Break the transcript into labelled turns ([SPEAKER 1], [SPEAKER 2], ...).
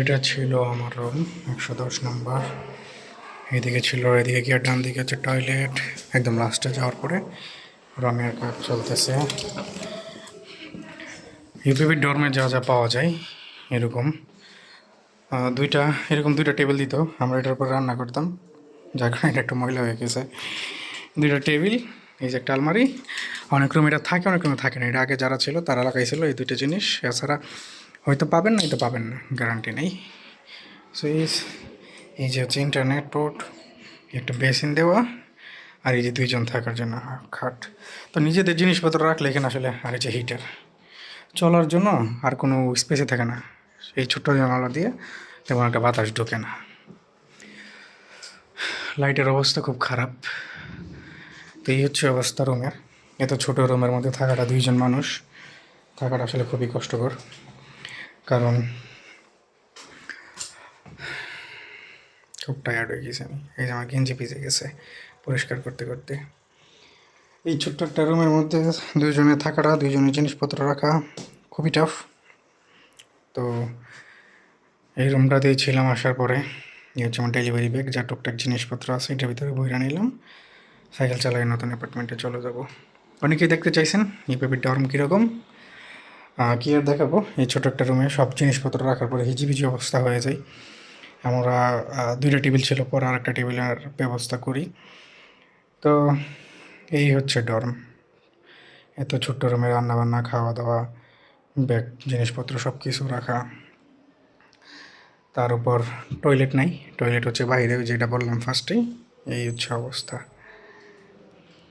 [SPEAKER 1] এটা ছিল আমার রুম একশো দশ নম্বর এদিকে ছিল, এদিকে গিয়ে ডান দিকে হচ্ছে টয়লেট একদম লাস্টে যাওয়ার পরে রঙের কাজ চলতেছে। ইউপিবি ডর্মে যা যা পাওয়া যায়, এরকম। দুইটা এরকম দুইটা টেবিল দিত। আমরা এটার উপর রান্না করতাম। যার কারণে এটা একটু ময়লা হয়ে গেছে। দুইটা টেবিল এই যে একটা আলমারি। অনেক রুম এটা থাকে, অনেক রুমে থাকে না। এটা আগে যারা ছিল, তারা লাগাইছিল এই দুইটা জিনিস। এছাড়া হয়তো পাবেন না হয়তো পাবেন না গ্যারান্টি নেই। সো এই এই যে হচ্ছে ইন্টারনেট পোর্ট একটা বেসিন দেওয়া, আর এই যে দুইজন থাকার জন্য খাট। তো নিজেদের জিনিসপত্র রাখলে এখানে আসলে আর এই যে হিটার চলার জন্য আর কোনো স্পেসে থাকে না। এই ছোট্ট জানালা দিয়ে তেমন একটা বাতাস ঢোকে না। লাইটের অবস্থা খুব খারাপ। তো এই হচ্ছে অবস্থা রুমের এত ছোট রুমের মধ্যে থাকাটা দুইজন মানুষ, থাকাটা আসলে খুবই কষ্টকর। কারণ খুব টায়ার্ড হয়ে গেছি আমি। এই যে আমার গেঞ্জি ভিজে গেছে পরিষ্কার করতে করতে। এই ছোট্ট একটা রুমের মধ্যে দুইজনে থাকাটা, দুইজনের জিনিসপত্র রাখা খুবই টাফ তো এই রুমটাতেই ছিলাম আসার পরে, এই হচ্ছে আমার ডেলিভারি ব্যাগ যা টুকটাক জিনিসপত্র আছে, এটার ভিতরে বইরা নিলাম। সাইকেল চালাই নতুন অ্যাপার্টমেন্টে চলে যাব। অনেকেই দেখতে চাইছেন, এই পেপির ডরম কীরকম? কী আর দেখাবো? এই ছোটো একটা রুমে সব জিনিসপত্র রাখার পরে হিজিবিজি অবস্থা হয়ে যায়। আমরা দুইটা টেবিল ছিল, পর আর একটা টেবিলের ব্যবস্থা করি। তো এই হচ্ছে ডরম এত ছোট্ট রুমে রান্নাবান্না খাওয়া দাওয়া ব্যাগ, জিনিসপত্র সব কিছু রাখা। তার উপর টয়লেট নাই। টয়লেট হচ্ছে বাইরে যেটা বললাম ফার্স্টেই এই হচ্ছে অবস্থা।